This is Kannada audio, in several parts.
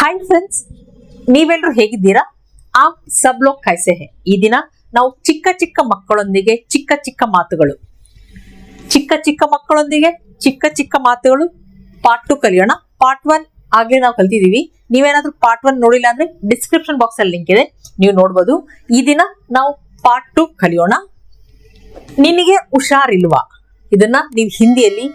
ಹಾಯ್ ಫ್ರೆಂಡ್ಸ್ ನೀವೆಲ್ಲರೂ ಹೇಗಿದ್ದೀರಾ? ಆ ಸಬ್ ಲೋಕ್ ಕೈಸೆ ಹೇ ಈ ದಿನ ನಾವು ಚಿಕ್ಕ ಚಿಕ್ಕ ಮಕ್ಕಳೊಂದಿಗೆ ಚಿಕ್ಕ ಚಿಕ್ಕ ಮಾತುಗಳು. ಚಿಕ್ಕ ಚಿಕ್ಕ ಮಕ್ಕಳೊಂದಿಗೆ ಚಿಕ್ಕ ಚಿಕ್ಕ ಮಾತುಗಳು. ಪಾರ್ಟ್ ಟು ಕಲಿಯೋಣ. ಪಾರ್ಟ್ ಒನ್ ಆಗೇ ನಾವು ಕಲ್ತಿದ್ದೀವಿ. ನೀವೇನಾದ್ರೂ ಪಾರ್ಟ್ ಒನ್ ನೋಡಿಲ್ಲ ಅಂದ್ರೆ ಡಿಸ್ಕ್ರಿಪ್ಷನ್ ಬಾಕ್ಸ್ ಅಲ್ಲಿ ಲಿಂಕ್ ಇದೆ. ನೀವು ನೋಡ್ಬೋದು. ಈ ದಿನ ನಾವು ಪಾರ್ಟ್ ಟು ಕಲಿಯೋಣ. ನಿನಗೆ ಹುಷಾರಿಲ್ವಾ? ಇದನ್ನ ನೀವು ಹಿಂದಿಯಲ್ಲಿ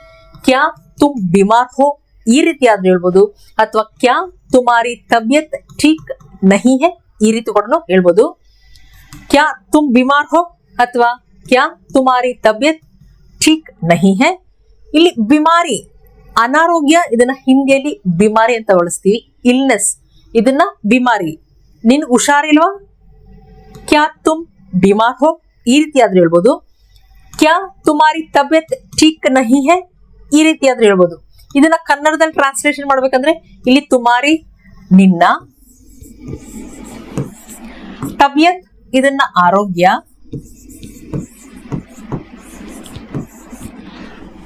ಕ್ಯಾ ತುಮ್ ಬಿಮಾರ್ ಹೋ ಈ ರೀತಿ ಆದ್ರೂ ಹೇಳ್ಬೋದು. ಅಥವಾ ಕ್ಯಾ ತುಮಾರಿ ತಬಿಯತ್ ಠೀಕ್ ನಹಿ ಹೆ? ಈ ರೀತಿ ಕೂಡ ಹೇಳ್ಬೋದು. ಕ್ಯಾ ತುಮ್ ಬಿಮಾರ್ ಹೋ? ಅಥವಾ ಕ್ಯಾ ತುಮಾರಿ ತಬಿಯತ್ ಠೀಕ್ ನಹಿ ಹೆ? ಇಲ್ಲಿ ಬಿಮಾರಿ, ಅನಾರೋಗ್ಯ ಇದನ್ನ ಹಿಂದಿಯಲ್ಲಿ ಬಿಮಾರಿ ಅಂತ ಬಳಸ್ತೀವಿ. ಇಲ್ನೆಸ್, ಇದನ್ನ ಬಿಮಾರಿ. ನಿನ್ ಹುಷಾರಿಲ್ವಾ? ಕ್ಯಾ ತುಮ್ ಬಿಮಾರ್ ಹೋ? ಈ ರೀತಿ ಆದ್ರೂ ಹೇಳ್ಬೋದು. ಕ್ಯಾ ತುಮಾರಿ ತಬಿಯತ್ ಠೀಕ್ ನಹಿ ಹೇ? ಈ ರೀತಿ ಆದ್ರೂ ಹೇಳ್ಬೋದು. ಇದನ್ನ ಕನ್ನಡದಲ್ಲಿ ಟ್ರಾನ್ಸ್ಲೇಷನ್ ಮಾಡ್ಬೇಕಂದ್ರೆ ಇಲ್ಲಿ ತುಮಾರಿ, ನಿನ್ನ, ತಬಿಯತ್, ಇದನ್ನ ಆರೋಗ್ಯ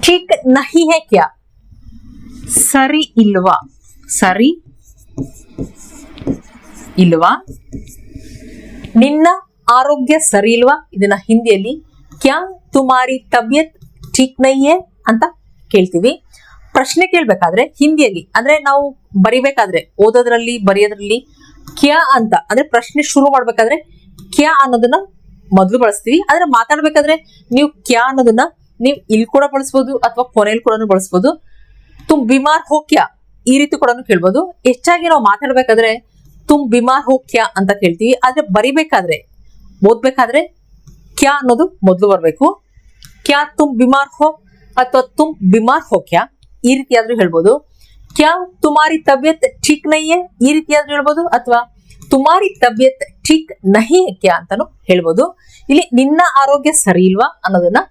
ಠೀಕ್ ನಹಿ ಹೇ ಕ್ಯಾ? ಸರಿ ಇಲ್ವಾ? ಸರಿ ಇಲ್ವಾ? ನಿನ್ನ ಆರೋಗ್ಯ ಸರಿ ಇಲ್ವಾ? ಇದನ್ನ ಹಿಂದಿಯಲ್ಲಿ ಕ್ಯಾ ತುಮಾರಿ ತಬಿಯತ್ ಠೀಕ್ ನಹಿಯೇ ಅಂತ ಕೇಳ್ತೀವಿ. ಪ್ರಶ್ನೆ ಕೇಳ್ಬೇಕಾದ್ರೆ ಹಿಂದಿಯಲ್ಲಿ, ಅಂದ್ರೆ ನಾವು ಬರಿಬೇಕಾದ್ರೆ ಓದೋದ್ರಲ್ಲಿ, ಬರೆಯೋದ್ರಲ್ಲಿ ಕ್ಯಾ ಅಂತ, ಅಂದ್ರೆ ಪ್ರಶ್ನೆ ಶುರು ಮಾಡ್ಬೇಕಾದ್ರೆ ಕ್ಯಾ ಅನ್ನೋದನ್ನ ಮೊದಲು ಬಳಸ್ತೀವಿ. ಆದ್ರೆ ಮಾತಾಡ್ಬೇಕಾದ್ರೆ ನೀವು ಕ್ಯಾ ಅನ್ನೋದನ್ನ ನೀವು ಇಲ್ಲಿ ಕೂಡ ಬಳಸ್ಬೋದು ಅಥವಾ ಕೊನೆಯಲ್ಲಿ ಕೂಡ ಬಳಸ್ಬೋದು. ತುಮ್ ಬಿಮಾರ್ ಹೋ ಕ್ಯಾ? ಈ ರೀತಿ ಕೂಡ ಕೇಳ್ಬೋದು. ಹೆಚ್ಚಾಗಿ ನಾವು ಮಾತಾಡ್ಬೇಕಾದ್ರೆ ತುಮ್ ಬಿಮಾರ್ ಹೋ ಕ್ಯಾ ಅಂತ ಕೇಳ್ತೀವಿ. ಆದ್ರೆ ಬರಿಬೇಕಾದ್ರೆ, ಓದ್ಬೇಕಾದ್ರೆ ಕ್ಯಾ ಅನ್ನೋದು ಮೊದಲು ಬರಬೇಕು. ಕ್ಯಾ ತುಮ್ ಬಿಮಾರ್ ಹೋ ಅಥವಾ ತುಮ್ ಬಿಮಾರ್ ಹೋ ಕ್ಯಾ? ಈ ರೀತಿಯಾದ್ರೂ ಹೇಳ್ಬೋದು. ಕ್ಯಾ ತುಮಾರಿ ತಬಿಯತ್ ಠೀಕ್ ನಹಿಯೇ ಈ ರೀತಿಯಾದ್ರೂ ಹೇಳ್ಬೋದು. ಅಥವಾ ತುಮಾರಿ ತಬಿಯತ್ ಠೀಕ್ ನಹಿ ಕ್ಯಾ ಅಂತಾನು ಹೇಳ್ಬೋದು. ಇಲ್ಲಿ ನಿನ್ನ ಆರೋಗ್ಯ ಸರಿ ಇಲ್ವಾ ಅನ್ನೋದನ್ನ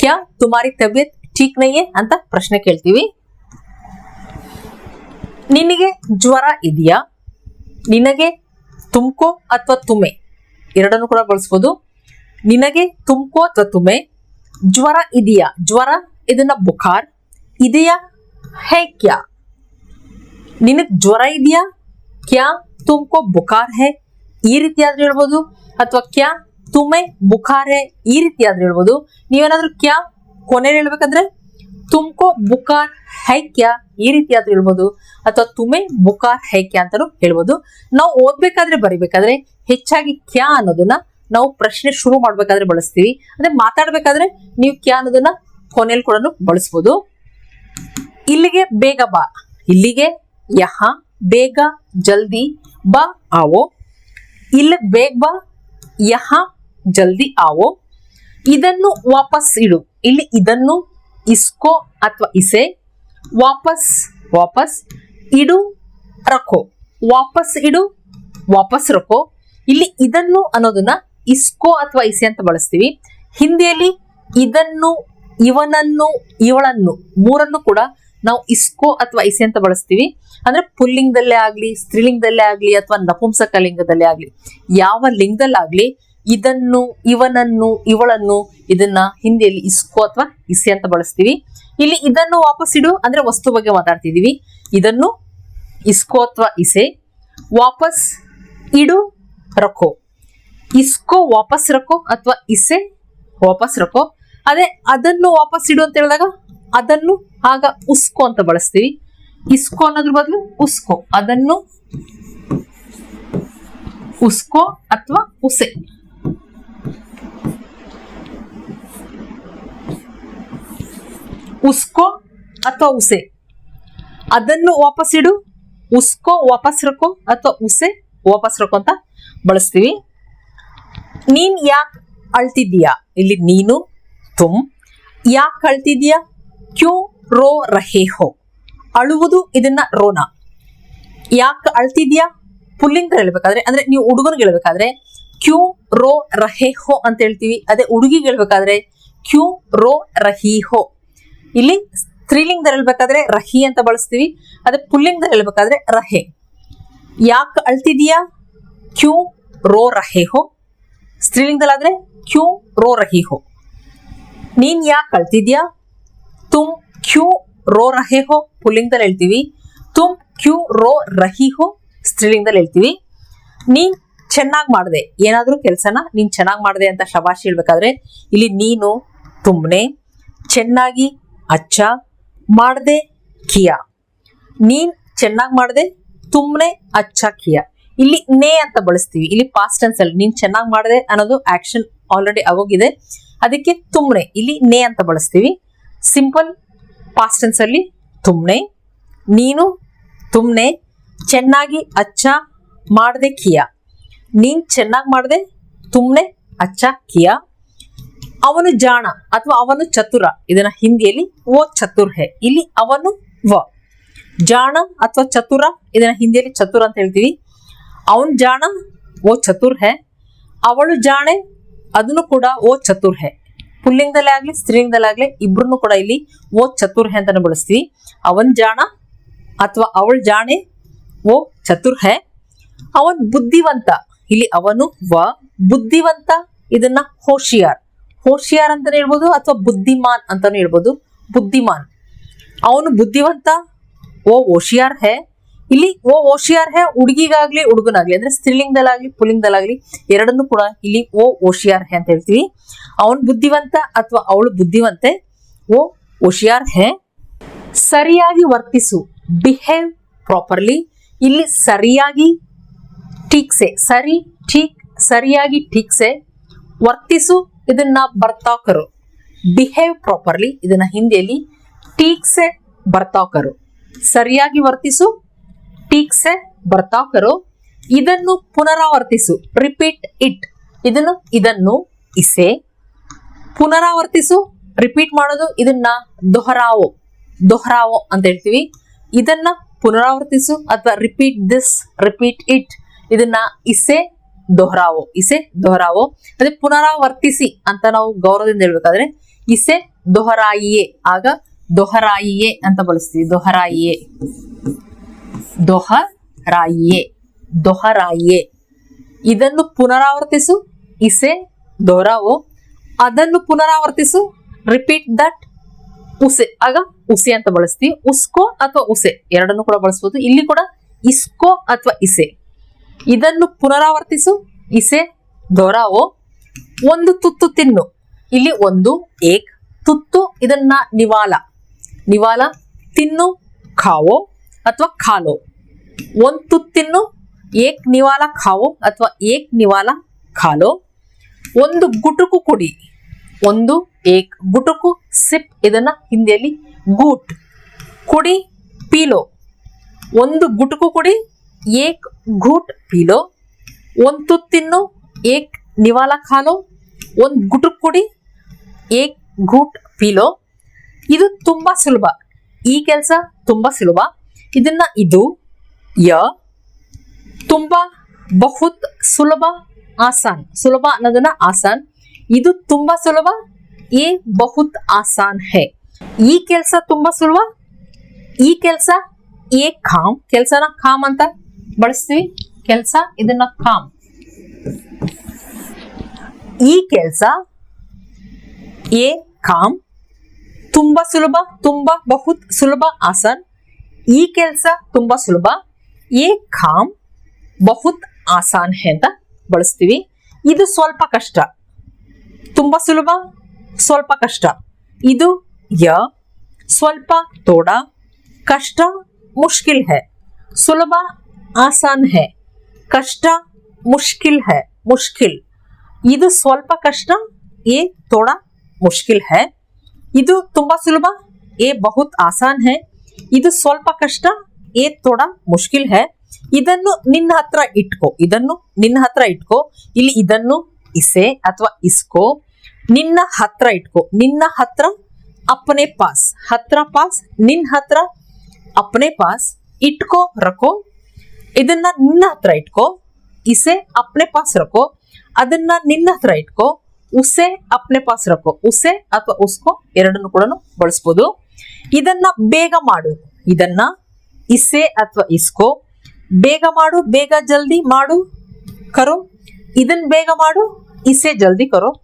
ಕ್ಯಾ ತುಮಾರಿ ತಬಿಯತ್ ಠೀಕ್ ನಹಿಯೇ ಅಂತ ಪ್ರಶ್ನೆ ಕೇಳ್ತೀವಿ. ನಿನಗೆ ಜ್ವರ ಇದೆಯಾ? ನಿನಗೆ ತುಮ್ಕೋ ಅಥವಾ ತುಮೆ? ಎರಡನ್ನು ಕೂಡ ಬಳಸ್ಬೋದು. ನಿನಗೆ ತುಮ್ಕೋ ಅಥವಾ ತುಮೆ? ಜ್ವರ ಇದೆಯಾ? ಜ್ವರ ಇದನ್ನ ಬುಖಾರ್ ಇದೆಯಾ? ಹೇ, ಕ್ಯಾ? ನಿನಗ್ ಜ್ವರ ಇದೆಯಾ? ಕ್ಯಾ ತುಮ್ಕೋ ಬುಖಾರ್ ಹೇ? ಈ ರೀತಿ ಆದ್ರೂ ಹೇಳ್ಬೋದು? ಅಥವಾ ಕ್ಯಾ ತುಮೆ ಬುಖಾರ್ ಹೇ? ಈ ರೀತಿ ಆದ್ರೂ ಹೇಳ್ಬೋದು? ನೀವೇನಾದ್ರೂ ಕ್ಯಾ ಕೊನೆಯಲ್ಲಿ ಹೇಳ್ಬೇಕಂದ್ರೆ, ತುಮ್ಕೋ ಬುಖಾರ್ ಹೈ ಕ್ಯಾ? ಈ ರೀತಿ ಆದ್ರೂ ಹೇಳ್ಬೋದು. ಅಥವಾ ತುಮೆ ಬುಖಾರ್ ಹೈ ಕ್ಯಾ ಅಂತಾನು ಹೇಳ್ಬೋದು. ನಾವು ಓದ್ಬೇಕಾದ್ರೆ ಬರಿಬೇಕಾದ್ರೆ ಹೆಚ್ಚಾಗಿ ಕ್ಯಾ ಅನ್ನೋದನ್ನ ನಾವು ಪ್ರಶ್ನೆ ಶುರು ಮಾಡ್ಬೇಕಾದ್ರೆ ಬಳಸ್ತೀವಿ. ಅಂದ್ರೆ ಮಾತಾಡ್ಬೇಕಾದ್ರೆ ನೀವು ಕ್ಯಾ ಅನ್ನೋದನ್ನ ಕೊನೆಯಲ್ಲಿ ಕೂಡ ಬಳಸ್ಬೋದು. ಇಲ್ಲಿಗೆ ಬೇಗ ಬಾ. ಇಲ್ಲಿಗೆ ಯಹ, ಬೇಗ, ಜಲ್ದಿ ಬಾ, ಆವೋ. ಇಲ್ಲಿ ಬೇಗ ಬಾ, ಯಹ, ಜಲ್ದಿ, ಆವೋ. ಇದನ್ನು ವಾಪಸ್ ಇಡು. ಇಲ್ಲಿ ಇದನ್ನು ಇಸ್ಕೋ ಅಥವಾ ಇಸೆ. ವಾಪಸ್ ವಾಪಸ್ ಇಡು ರಖೋ ವಾಪಸ್ ಇಡು, ವಾಪಸ್ ರಖೋ ಇಲ್ಲಿ ಇದನ್ನು ಅನ್ನೋದನ್ನ ಇಸ್ಕೋ ಅಥವಾ ಇಸೆ ಅಂತ ಬಳಸ್ತೀವಿ. ಹಿಂದಿಯಲ್ಲಿ ಇದನ್ನು ಇವನನ್ನು, ಇವಳನ್ನು, ಮೂರನ್ನು ಕೂಡ ನಾವು ಇಸ್ಕೋ ಅಥವಾ ಇಸೆ ಅಂತ ಬಳಸ್ತೀವಿ. ಅಂದ್ರೆ ಪುಲ್ಲಿಂಗದಲ್ಲೇ ಆಗ್ಲಿ, ಸ್ತ್ರೀಲಿಂಗದಲ್ಲೇ ಆಗ್ಲಿ ಅಥವಾ ನಪುಂಸಕ ಲಿಂಗದಲ್ಲೇ ಆಗ್ಲಿ, ಯಾವ ಲಿಂಗದಲ್ಲಾಗ್ಲಿ ಇದನ್ನು, ಇವನನ್ನು, ಇವಳನ್ನು ಇದನ್ನ ಹಿಂದಿಯಲ್ಲಿ ಇಸ್ಕೋ ಅಥವಾ ಇಸೆ ಅಂತ ಬಳಸ್ತೀವಿ. ಇಲ್ಲಿ ಇದನ್ನು ವಾಪಸ್ ಇಡು, ಅಂದ್ರೆ ವಸ್ತು ಬಗ್ಗೆ ಮಾತಾಡ್ತಿದೀವಿ. ಇದನ್ನು ಇಸ್ಕೋ ಅಥವಾ ಇಸೆ ವಾಪಸ್ ಇಡು ರಕೋ ಇಸ್ಕೋ ವಾಪಸ್ ರಕೋ ಅಥವಾ ಇಸೆ ವಾಪಸ್ ರಖೋ ಅದೇ ಅದನ್ನು ವಾಪಸ್ ಇಡು ಅಂತ ಹೇಳಿದಾಗ ಅದನ್ನು ಆಗ ಉಸ್ಕೋ ಅಂತ ಬಳಸ್ತೀವಿ. ಇಸ್ಕೋ ಅನ್ನೋದ್ರ ಬದಲು ಉಸ್ಕೋ. ಅದನ್ನು ಉಸ್ಕೋ ಅಥವಾ ಉಸೆ. ಉಸ್ಕೋ ಅಥವಾ ಉಸೆ. ಅದನ್ನು ವಾಪಸ್ ಇಡು. ಉಸ್ಕೋ ವಾಪಸ್ ರಕೋ ಅಥವಾ ಉಸೆ ವಾಪಸ್ ರಕೋ ಅಂತ ಬಳಸ್ತೀವಿ. ನೀನ್ ಯಾಕೆ ಅಳ್ತಿದ್ದೀಯಾ? ಇಲ್ಲಿ ನೀನು ತುಮ್ ಯಾಕೆ ಕಳ್ತಿದ್ಯಾ? ಕ್ಯೂ ರೋ ರಹೇ ಹೋ. ಅಳುವುದು ಇದನ್ನ ರೋನ. ಯಾಕೆ ಅಳ್ತಿದ್ಯಾ? ಪುಲ್ಲಿಂಗ್ ಹೇಳ್ಬೇಕಾದ್ರೆ, ಅಂದ್ರೆ ನೀವು ಹುಡುಗನ್ ಹೇಳ್ಬೇಕಾದ್ರೆ, ಕ್ಯೂ ರೋ ರಹೇ ಹೋ ಅಂತ ಹೇಳ್ತೀವಿ. ಅದೇ ಹುಡುಗಿಗೆ ಹೇಳ್ಬೇಕಾದ್ರೆ, ಕ್ಯೂ ರೋ ರಹಿ ಹೋ. ಇಲ್ಲಿ ಸ್ತ್ರೀಲಿಂಗದಲ್ಲಿ ಹೇಳ್ಬೇಕಾದ್ರೆ ರಹಿ ಅಂತ ಬಳಸ್ತೀವಿ. ಅದೇ ಪುಲ್ಲಿಂಗ್ ಹೇಳ್ಬೇಕಾದ್ರೆ ರಹೆ. ಯಾಕೆ ಅಳ್ತಿದ್ಯಾ? ಕ್ಯೂ ರೋ ರಹೇ ಹೋ. ಸ್ತ್ರೀಲಿಂಗದಲ್ಲಾದ್ರೆ ಕ್ಯೂ ರೋ ರಹಿ ಹೋ. ನೀನ್ ಯಾಕೆ ಕಳ್ತಿದ್ಯಾ? ತುಮ್ ಕ್ಯೂ ರೋ ರಹೆ ಹೋ ಪುಲ್ಲಿಂಗದಲ್ಲಿ ಹೇಳ್ತೀವಿ. ತುಮ್ ಕ್ಯೂ ರೋ ರಹಿ ಹೋ ಸ್ತ್ರೀಲಿಂಗದಲ್ಲಿ ಹೇಳ್ತೀವಿ. ನೀನ್ ಚೆನ್ನಾಗಿ ಮಾಡಿದೆ. ಏನಾದರೂ ಕೆಲಸನ ನೀನ್ ಚೆನ್ನಾಗಿ ಮಾಡಿದೆ ಅಂತ ಶಬಾಷ್ ಹೇಳ್ಬೇಕಾದ್ರೆ, ಇಲ್ಲಿ ನೀನು, ತುಮ್ನೆ, ಚೆನ್ನಾಗಿ ಅಚ್ಚ, ಮಾಡ್ದೆ ಕಿಯಾ. ನೀನ್ ಚೆನ್ನಾಗಿ ಮಾಡಿದೆ, ತುಮ್ನೆ ಅಚ್ಚ ಕಿಯಾ. ಇಲ್ಲಿ ನೇ ಅಂತ ಬಳಸ್ತೀವಿ. ಇಲ್ಲಿ ಪಾಸ್ಟ್ ಟೆನ್ಸ್ ಅಲ್ಲಿ ನೀನ್ ಚೆನ್ನಾಗಿ ಮಾಡಿದೆ ಅನ್ನೋದು ಆಕ್ಷನ್ ಆಲ್ರೆಡಿ ಆಗೋಗಿದೆ. ಅದಕ್ಕೆ ತುಮ್ನೆ, ಇಲ್ಲಿ ನೇ ಅಂತ ಬಳಸ್ತೀವಿ. ಸಿಂಪಲ್ ಪಾಸ್ಟೆನ್ಸ್ ಅಲ್ಲಿ ತುಮ್ನೆ, ನೀನು ತುಮ್ನೆ, ಚೆನ್ನಾಗಿ ಅಚ್ಚ ಮಾಡದೆ ಕಿಯಾ. ನೀನ್ ಚೆನ್ನಾಗಿ ಮಾಡದೆ, ತುಮ್ನೆ ಅಚ್ಚ ಕಿಯ. ಅವನು ಜಾಣ ಅಥವಾ ಅವನು ಚತುರ. ಇದನ್ನ ಹಿಂದಿಯಲ್ಲಿ ಓ ಚತುರ್ ಹೇ. ಇಲ್ಲಿ ಅವನು ವ. ಜಾಣ ಅಥವಾ ಚತುರ, ಇದನ್ನ ಹಿಂದಿಯಲ್ಲಿ ಚತುರ ಅಂತ ಹೇಳ್ತೀವಿ. ಅವನು ಜಾಣ ಓ ಚತುರ್ ಹೇ. ಅವಳು ಜಾಣೆ ಅದನ್ನು ಕೂಡ ಓ ಚತುರ್ಹೆ ಪುಲ್ಲಿಂಗದಲ್ಲೇ ಆಗ್ಲಿ ಸ್ತ್ರೀಲಿಂಗದಲ್ಲಾಗ್ಲಿ ಇಬ್ರು ಕೂಡ ಇಲ್ಲಿ ಓ ಚತುರ್ಹೆ ಅಂತಾನೆ ಬಳಸ್ತೀವಿ. ಅವನ್ ಜಾಣ ಅಥವಾ ಅವಳ ಜಾಣೆ ಓ ಚತುರ್ಹೆ ಅವನ್ ಬುದ್ಧಿವಂತ. ಇಲ್ಲಿ ಅವನು ವ ಬುದ್ಧಿವಂತ, ಇದನ್ನ ಹೋಶಿಯಾರ್. ಹೋಶಿಯಾರ್ ಅಂತಾನೆ ಹೇಳ್ಬೋದು ಅಥವಾ ಬುದ್ಧಿಮಾನ್ ಅಂತಾನು ಹೇಳ್ಬೋದು. ಬುದ್ಧಿಮಾನ್. ಅವನು ಬುದ್ಧಿವಂತ, ಓ ಹೋಶಿಯಾರ್ ಹೇ. ಇಲ್ಲಿ ಓ ಓಶಿಯಾರ್ ಹೇ ಹುಡುಗಿಗಾಗ್ಲಿ, ಹುಡುಗನಾಗ್ಲಿ, ಅಂದ್ರೆ ಸ್ತ್ರೀಲಿಂಗದಲ್ಲಾಗ್ಲಿ ಪುಲ್ಲಿಂಗದಲ್ಲಾಗ್ಲಿ ಎರಡನ್ನೂ ಕೂಡ ಇಲ್ಲಿ ಓ ಓಶಿಯಾರ್ ಹೇ ಅಂತ ಹೇಳ್ತೀವಿ. ಅವನ್ ಬುದ್ಧಿವಂತ ಅಥವಾ ಅವಳು ಬುದ್ಧಿವಂತೆ, ಓ ಓಶಿಯಾರ್ ಹೇ ಸರಿಯಾಗಿ ವರ್ತಿಸು, ಬಿಹೇವ್ ಪ್ರಾಪರ್ಲಿ. ಇಲ್ಲಿ ಸರಿಯಾಗಿ ಟೀಕ್ಸೆ ಸರಿ, ಠೀಕ್, ಸರಿಯಾಗಿ ಟೀಕ್ಸೆ ವರ್ತಿಸು, ಇದನ್ನ ಬರ್ತಾಕರು ಬಿಹೇವ್ ಪ್ರಾಪರ್ಲಿ, ಇದನ್ನ ಹಿಂದಿಯಲ್ಲಿ ಟೀಕ್ಸೆ ಬರ್ತಾಕರು ಸರಿಯಾಗಿ ವರ್ತಿಸು ಟೀಕ್ಸೆ ಬರ್ತಾವ್ ಕರೋ, ಇದನ್ನು ಪುನರಾವರ್ತಿಸು. ರಿಪೀಟ್ ಇಟ್ ಇದನ್ನು ಇದನ್ನು ಇಸೆ. ಪುನರಾವರ್ತಿಸು ರಿಪೀಟ್ ಮಾಡೋದು, ಇದನ್ನ ದೊಹರಾವೋ. ದೊಹರಾವೋ ಅಂತ ಹೇಳ್ತೀವಿ. ಇದನ್ನ ಪುನರಾವರ್ತಿಸು ಅಥವಾ ರಿಪೀಟ್ ದಿಸ್ ರಿಪೀಟ್ ಇಟ್ ಇದನ್ನ ಇಸೆ, ದೊಹರಾವೋ. ಇಸೆ, ದೊಹರಾವೋ. ಅದೇ ಪುನರಾವರ್ತಿಸಿ ಅಂತ ನಾವು ಗೌರವದಿಂದ ಹೇಳ್ಬೇಕಾದ್ರೆ, ಇಸೆ, ದೊಹರಾಯಿಯೇ. ಆಗ ದೊಹರಾಯಿಯೇ ಅಂತ ಬಳಸ್ತೀವಿ. ದೊಹರಾಯಿಯೇ. ದೊಹರಾಯಿಯೇ ದೊಹರಾಯಿಯೇ ಇದನ್ನು ಪುನರಾವರ್ತಿಸು, ಇಸೆ, ದೊರಾವೋ. ಅದನ್ನು ಪುನರಾವರ್ತಿಸು ರಿಪೀಟ್ ದಟ್ ಉಸೆ. ಆಗ ಉಸೆ ಅಂತ ಬಳಸ್ತೀವಿ. ಉಸ್ಕೋ ಅಥವಾ ಉಸೆ, ಎರಡನ್ನು ಕೂಡ ಬಳಸ್ಬೋದು. ಇಲ್ಲಿ ಕೂಡ ಇಸ್ಕೋ ಅಥವಾ ಇಸೆ. ಇದನ್ನು ಪುನರಾವರ್ತಿಸು, ಇಸೆ, ದೊರಾವೋ. ಒಂದು ತುತ್ತು ತಿನ್ನು. ಇಲ್ಲಿ ಒಂದು, ಏಕ್. ತುತ್ತು, ಇದನ್ನ ನಿವಾಲ. ನಿವಾಲ, ತಿನ್ನು, ಖಾವೋ ಅಥವಾ ಖಾಲೋ. ಒಂದು ತುತ್ತು ತಿನ್ನು, ಏಕ್ ನಿವಾಲ ಖಾವೋ ಅಥವಾ ಏಕ್ ನಿವಾಲ ಖಾಲೋ. ಒಂದು ಗುಟುಕು ಕುಡಿ, ಒಂದು ಏಕ್ ಗುಟುಕು ಸಿಪ್, ಇದನ್ನ ಹಿಂದಿಯಲ್ಲಿ ಗೂಟ್. ಕುಡಿ, ಪೀಲೋ. ಒಂದು ಗುಟುಕು ಕುಡಿ, ಏಕ್ ಘೂಟ್ ಪೀಲೋ. ಒಂದು ತುತ್ತಿನ್ನು ಏಕ್ ನಿವಾಲ ಖಾಲೋ. ಒಂದು ಗುಟುಕು ಕುಡಿ, ಏಕ್ ಘೂಟ್ ಪೀಲೋ. ಇದು ತುಂಬಾ ಸುಲಭ. ಈ ಕೆಲಸ ತುಂಬಾ ಸುಲಭ. ಇದನ್ನ ಇದು ಯ ತುಂಬಾ ಬಹುತ್ ಸುಲಭ ಆಸಾನ್ ಸುಲಭ ಅನ್ನೋದನ್ನ ಆಸಾನ್ ಇದು ತುಂಬಾ ಸುಲಭ ಏ ಬಹುತ್ ಆಸಾನ್ ಹೇ ಈ ಕೆಲಸ ತುಂಬಾ ಸುಲಭ ಈ ಕೆಲಸ ಏ ಖಾಮ್ ಕೆಲಸನ ಖಾಮ್ ಅಂತ ಬಳಸ್ತೀವಿ ಕೆಲಸ ಇದನ್ನ ಖಾಮ್ ಈ ಕೆಲಸ ಏ ಖಾಮ್ ತುಂಬಾ ಸುಲಭ ತುಂಬಾ ಬಹುತ್ ಸುಲಭ ಆಸನ್ ಈ ಕೆಲಸ ತುಂಬಾ ಸುಲಭ ये काम बहुत आसान है अंत बड़स्ती स्वल्प कष्ट तुम्बा सुलभ स्वल्प कष्ट इतना स्वल्प थोड़ा कष्ट मुश्किल है सुलभ आसान है कष्ट मुश्किल है मुश्किल इत स्वल कष्ट ये थोड़ा मुश्किल है इतना तुम्बा सुलभ ये बहुत आसान है इत स्वल कष्ट ಏ ತೋಡ ಮುಷ್ಕಿಲ್ ಹೇ? ಇದನ್ನು ನಿನ್ನ ಹತ್ರ ಇಟ್ಕೋ. ಇದನ್ನು ನಿನ್ನ ಹತ್ರ ಇಟ್ಕೋ. ಇಲ್ಲಿ ಇದನ್ನು ಇಸೆ ಅಥವಾ ಇಸ್ಕೋ. ನಿನ್ನ ಹತ್ರ ಇಟ್ಕೋ. ನಿನ್ನ ಹತ್ರ ಅಪ್ನೆ ಪಾಸ್. ಹತ್ರ ಪಾಸ್ ನಿನ್ನ ಹತ್ರ ಅಪ್ನೆ ಪಾಸ್. ಇಟ್ಕೋ, ರಕೋ. ಇದನ್ನ ನಿನ್ನ ಹತ್ರ ಇಟ್ಕೋ. ಇಸೆ, ಅಪ್ನೆ ಪಾಸ್, ರಕೋ. ಅದನ್ನ ನಿನ್ನ ಹತ್ರ ಇಟ್ಕೋ. ಉಸೆ, ಅಪ್ನೆ ಪಾಸ್, ರಕೋ. ಉಸೆ ಅಥವಾ ಉಸ್ಕೋ ಎರಡನ್ನು ಕೂಡ ಬಳಸ್ಬೋದು. ಇದನ್ನ ಬೇಗ ಮಾಡು. ಇದನ್ನ ಇಸೆ ಅಥವಾ ಇಸ್ಕೋ, ಬೇಗ ಮಾಡು, ಬೇಗ ಜಲ್ದಿ ಮಾಡು, ಕರು. ಇದನ್ ಬೇಗ ಮಾಡು, ಇಸೆ ಜಲ್ದಿ ಕರೋ.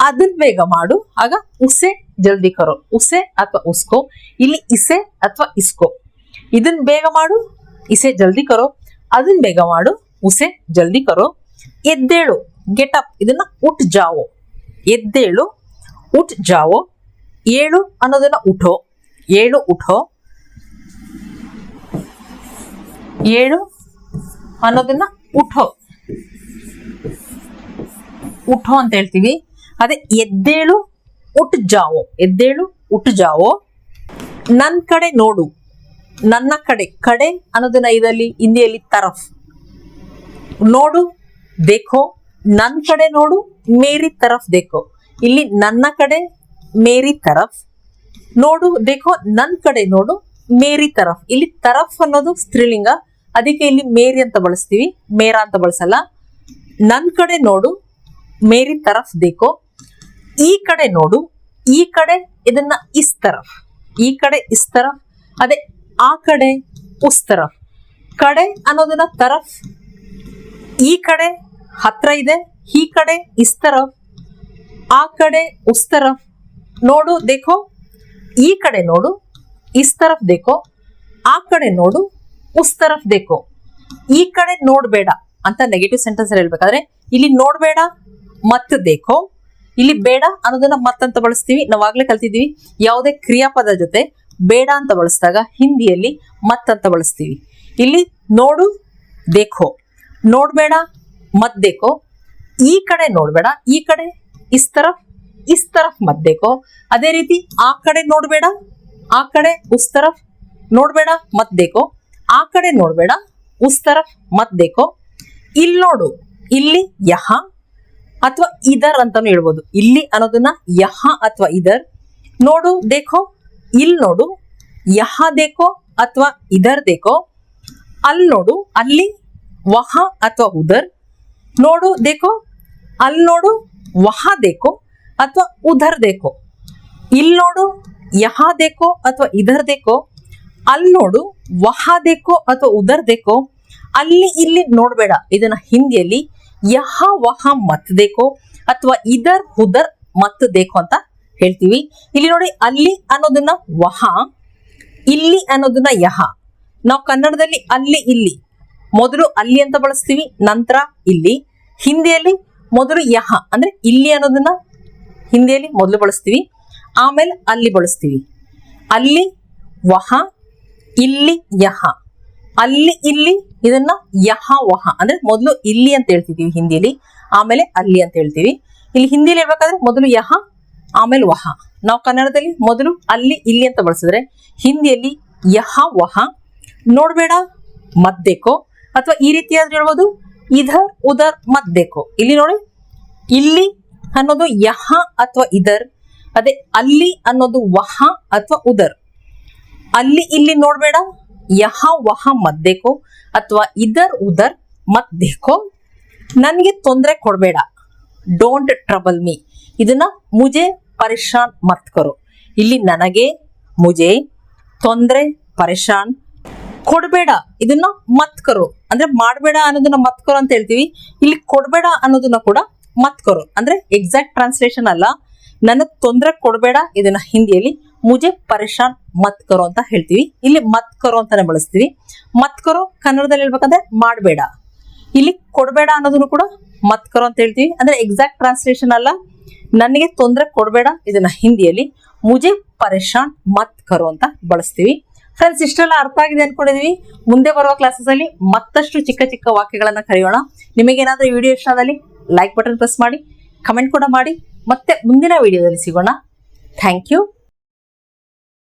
ಅದನ್ ಬೇಗ ಮಾಡು, ಆಗ ಉಸೆ ಜಲ್ದಿ ಕರೋ. ಉಸೆ ಅಥವಾ ಉಸ್ಕೋ. ಇಲ್ಲಿ ಇಸೆ ಅಥವಾ ಇಸ್ಕೋ. ಇದನ್ ಬೇಗ ಮಾಡು, ಇಸೆ ಜಲ್ದಿ ಕರೋ. ಅದನ್ ಬೇಗ ಮಾಡು, ಉಸೆ ಜಲ್ದಿ ಕರೋ. ಎದ್ದೇಳು ಗೆಟ್ ಅಪ್ ಇದನ್ನ ಉಟ್ ಜಾವೋ. ಎದ್ದೇಳು, ಉಟ್ ಜಾವೋ. ಏಳು ಅನ್ನೋದನ್ನ ಉಠೋ. ಏಳು ಉಠೋ. ಏಳು ಅನ್ನೋದನ್ನ ಉಠೋ. ಉಠೋ ಅಂತ ಹೇಳ್ತೀವಿ. ಅದೇ ಎದ್ದೇಳು ಉಟ್ ಜಾವೋ ಎದ್ದೇಳು ಉಟ್ ಜಾವೋ ನನ್ ಕಡೆ ನೋಡು. ನನ್ನ ಕಡೆ. ಕಡೆ ಅನ್ನೋದನ್ನ ಇದರಲ್ಲಿ, ಹಿಂದಿಯಲ್ಲಿ ತರಫ್. ನೋಡು, ದೇಖೋ. ನನ್ ಕಡೆ ನೋಡು, ಮೇರಿ ತರಫ್, ದೇಖೋ. ಇಲ್ಲಿ ನನ್ನ ಕಡೆ, ಮೇರಿ ತರಫ್. ನೋಡು, ದೇಖೋ. ನನ್ ಕಡೆ ನೋಡು, ಮೇರಿ ತರಫ್. ಇಲ್ಲಿ ತರಫ್ ಅನ್ನೋದು ಸ್ತ್ರೀಲಿಂಗ ಅದಕ್ಕೆ ಇಲ್ಲಿ ಮೇರಿ ಅಂತ ಬಳಸ್ತೀವಿ. ಮೇರಾ ಅಂತ ಬಳಸಲ್ಲ. ನನ್ ಕಡೆ ನೋಡು, ಮೇರಿ ತರಫ್ ದೇಕೋ. ಈ ಕಡೆ ನೋಡು, ಈ ಕಡೆ ಇದನ್ನ ಇಸ್ ತರಫ್. ಈ ಕಡೆ ಇಸ್ ತರಫ್, ಅದೇ ಆ ಕಡೆ ಉಸ್ ತರಫ್. ಕಡೆ ಅನ್ನೋದನ್ನ ತರಫ್, ಈ ಕಡೆ ಹತ್ರ ಇದೆ, ಈ ಕಡೆ ಇಸ್ ತರಫ್, ಆ ಕಡೆ ಉಸ್ ತರಫ್. ನೋಡು ದೇಖೋ ಈ ಕಡೆ ನೋಡು, ಇಸ್ ತರಫ್ ದೇಖೋ ಆ ಕಡೆ ನೋಡು ಉಸ್ ತರಫ್ ದೇಕೋ ಈ ಕಡೆ ನೋಡ್ಬೇಡ ಅಂತ ನೆಗೆಟಿವ್ ಸೆಂಟೆನ್ಸ್ ಹೇಳ್ಬೇಕಾದ್ರೆ, ಇಲ್ಲಿ ನೋಡ್ಬೇಡ ಮತ್ ದೇಖೋ ಇಲ್ಲಿ ಬೇಡ ಅನ್ನೋದನ್ನ ಮತ್ತಂತ ಬಳಸ್ತೀವಿ. ನಾವಾಗ್ಲೇ ಕಲ್ತಿದ್ದೀವಿ. ಯಾವುದೇ ಕ್ರಿಯಾಪದ ಜೊತೆ ಬೇಡ ಅಂತ ಬಳಸಿದಾಗ ಹಿಂದಿಯಲ್ಲಿ ಮತ್ತಂತ ಬಳಸ್ತೀವಿ. ಇಲ್ಲಿ ನೋಡು ದೇಖೋ ನೋಡ್ಬೇಡ ಮತ್ ದೇಖೋ ಈ ಕಡೆ ನೋಡ್ಬೇಡ, ಈ ಕಡೆ ಇಸ್ ತರಫ್ ಇಸ್ ತರಫ್ ಮತ್ ದೇಖೋ ಅದೇ ರೀತಿ ಆ ಕಡೆ ನೋಡ್ಬೇಡ, ಆ ಕಡೆ ಉಸ್ ತರಫ್ ನೋಡ್ಬೇಡ ಮತ್ ದೇಖೋ ಆ ಕಡೆ ನೋಡ್ಬೇಡ. ಉಸ್ ತರಫ್ ಮತ್ ಇಲ್ಲಿ ನೋಡು, ಇಲ್ಲಿ ಯಹ ಅಥವಾ ಇದರ್ ಅಂತಾನು ಹೇಳ್ಬೋದು. ಇಲ್ಲಿ ಅನ್ನೋದನ್ನ ಯಹ ಅಥವಾ ಇದರ್. ನೋಡು ದೇಖೋ ಇಲ್ಲಿ ನೋಡು, ಯಹ ದೇಖೋ ಅಥವಾ ಇದರ್ ದೇಖೋ ಅಲ್ಲಿ ನೋಡು, ಅಲ್ಲಿ ವಹ ಅಥವಾ ಉದರ್. ನೋಡು ದೇಖೋ ಅಲ್ಲಿ ನೋಡು ವಹ ದೇಖೋ ಅಥವಾ ಉದರ್ ದೇಖೋ ಇಲ್ಲಿ ನೋಡು, ಯಹ ದೇಖೋ ಅಥವಾ ಇದರ್ ದೇಖೋ ಅಲ್ಲಿ ನೋಡು, ವಹ ದೇಖೋ ಅಥವಾ ಉದರ್ ದೇಖೋ ಅಲ್ಲಿ ಇಲ್ಲಿ ನೋಡ್ಬೇಡ. ಇದನ್ನ ಹಿಂದಿಯಲ್ಲಿ ಯಹ ವಹ ಮತ್ ದೇಖೋ ಅಥವಾ ಇದರ್ ಹುದರ್ ಮತ್ ದೇಖೋ ಅಂತ ಹೇಳ್ತೀವಿ. ಇಲ್ಲಿ ನೋಡಿ, ಅಲ್ಲಿ ಅನ್ನೋದನ್ನ ವಹ, ಇಲ್ಲಿ ಅನ್ನೋದನ್ನ ಯಹ. ನಾವು ಕನ್ನಡದಲ್ಲಿ ಅಲ್ಲಿ, ಇಲ್ಲಿ. ಮೊದಲು ಅಲ್ಲಿ ಅಂತ ಬಳಸ್ತೀವಿ, ನಂತರ ಇಲ್ಲಿ. ಹಿಂದಿಯಲ್ಲಿ ಮೊದಲು ಯಹ, ಅಂದ್ರೆ ಇಲ್ಲಿ ಅನ್ನೋದನ್ನ ಹಿಂದಿಯಲ್ಲಿ ಮೊದಲು ಬಳಸ್ತೀವಿ, ಆಮೇಲೆ ಅಲ್ಲಿ ಬಳಸ್ತೀವಿ. ಅಲ್ಲಿ ವಹ ಇಲ್ಲಿ ಯಹ. ಅಲ್ಲಿ ಇಲ್ಲಿ ಇದನ್ನ ಯಹ ವಹ ಅಂದ್ರೆ ಮೊದಲು ಇಲ್ಲಿ ಅಂತ ಹೇಳ್ತಿದೀವಿ ಹಿಂದಿಯಲ್ಲಿ ಆಮೇಲೆ ಅಲ್ಲಿ ಅಂತ ಹೇಳ್ತೀವಿ. ಇಲ್ಲಿ ಹಿಂದಿಯಲ್ಲಿ ಹೇಳ್ಬೇಕಾದ್ರೆ ಮೊದಲು ಯಹ, ಆಮೇಲೆ ವಹ. ನಾವು ಕನ್ನಡದಲ್ಲಿ ಮೊದಲು ಅಲ್ಲಿ, ಇಲ್ಲಿ ಅಂತ ಬಳಸಿದ್ರೆ ಹಿಂದಿಯಲ್ಲಿ ಯಹ ವಹ ನೋಡ್ಬೇಡ, ಮದ್ದೇಕೋ. ಅಥವಾ ಈ ರೀತಿಯಾದ್ರೂ ಹೇಳ್ಬೋದು, ಇದರ್, ಉದರ್, ಮದ್ದೇಕೋ. ಇಲ್ಲಿ ನೋಡಿ, ಇಲ್ಲಿ ಅನ್ನೋದು ಯಹ ಅಥವಾ ಇದರ್, ಅದೇ ಅಲ್ಲಿ ಅನ್ನೋದು ವಹ ಅಥವಾ ಉದರ್. ಅಲ್ಲಿ ಇಲ್ಲಿ ನೋಡ್ಬೇಡ. ಯಹ ವಹ ಮದ್ದೇಕೋ ಅಥವಾ ಇದರ್ ಉದರ್ ಮತ್ ದೇಕೋ ನನಗೆ ತೊಂದರೆ ಕೊಡಬೇಡ. ಡೋಂಟ್ ಟ್ರಬಲ್ ಮೀ ಇದನ್ನ ಮುಜೆ ಪರಿಶಾನ್ ಮತ್ ಕರು. ಇಲ್ಲಿ ನನಗೆ ಮುಜೆ ತೊಂದರೆ ಪರಿಶಾನ್ ಕೊಡಬೇಡ. ಇದನ್ನ ಮತ್ ಕರು. ಅಂದ್ರೆ ಮಾಡಬೇಡ ಅನ್ನೋದನ್ನ ಮತ್ ಕರು ಅಂತ ಹೇಳ್ತೀವಿ. ಇಲ್ಲಿ ಕೊಡಬೇಡ ಅನ್ನೋದನ್ನ ಕೂಡ ಮತ್ ಕರು. ಅಂದ್ರೆ ಎಕ್ಸಾಕ್ಟ್ ಟ್ರಾನ್ಸ್ಲೇಷನ್ ಅಲ್ಲ. ನನಗ್ ತೊಂದರೆ ಕೊಡಬೇಡ ಇದನ್ನ ಹಿಂದಿಯಲ್ಲಿ. ಮುಜೆ ಪರೇಶಾನ್ ಮತ್ ಕರೋ ಅಂತ ಹೇಳ್ತೀವಿ. ಇಲ್ಲಿ ಮತ್ ಕರೋ ಅಂತಾನೆ ಬಳಸ್ತೀವಿ. ಮತ್ ಕರೋ ಕನ್ನಡದಲ್ಲಿ ಹೇಳ್ಬೇಕಂದ್ರೆ ಮಾಡಬೇಡ. ಇಲ್ಲಿ ಕೊಡಬೇಡ ಅನ್ನೋದನ್ನು ಕೂಡ ಮತ್ ಕರೋ ಅಂತ ಹೇಳ್ತೀವಿ. ಅಂದ್ರೆ ಎಕ್ಸಾಕ್ಟ್ ಟ್ರಾನ್ಸ್ಲೇಷನ್ ಅಲ್ಲ. ನನಗೆ ತೊಂದರೆ ಕೊಡಬೇಡ ಇದನ್ನ ಹಿಂದಿಯಲ್ಲಿ. ಮುಜೆ ಪರೇಶಾನ್ ಮತ್ ಕರೋ ಅಂತ ಬಳಸ್ತೀವಿ. ಫ್ರೆಂಡ್ಸ್ ಇಷ್ಟೆಲ್ಲ ಅರ್ಥ ಆಗಿದೆ ಅನ್ಕೊಂಡಿದೀವಿ. ಮುಂದೆ ಬರುವ ಕ್ಲಾಸಸ್ ಅಲ್ಲಿ ಮತ್ತಷ್ಟು ಚಿಕ್ಕ ಚಿಕ್ಕ ವಾಕ್ಯಗಳನ್ನ ಕರೆಯೋಣ. ನಿಮಗೇನಾದ್ರೂ ವಿಡಿಯೋ ಇಷ್ಟ ಆದಲ್ಲಿ ಲೈಕ್ ಬಟನ್ ಪ್ರೆಸ್ ಮಾಡಿ ಕಮೆಂಟ್ ಕೂಡ ಮಾಡಿ. ಮತ್ತೆ ಮುಂದಿನ ವಿಡಿಯೋದಲ್ಲಿ ಸಿಗೋಣ. Thank you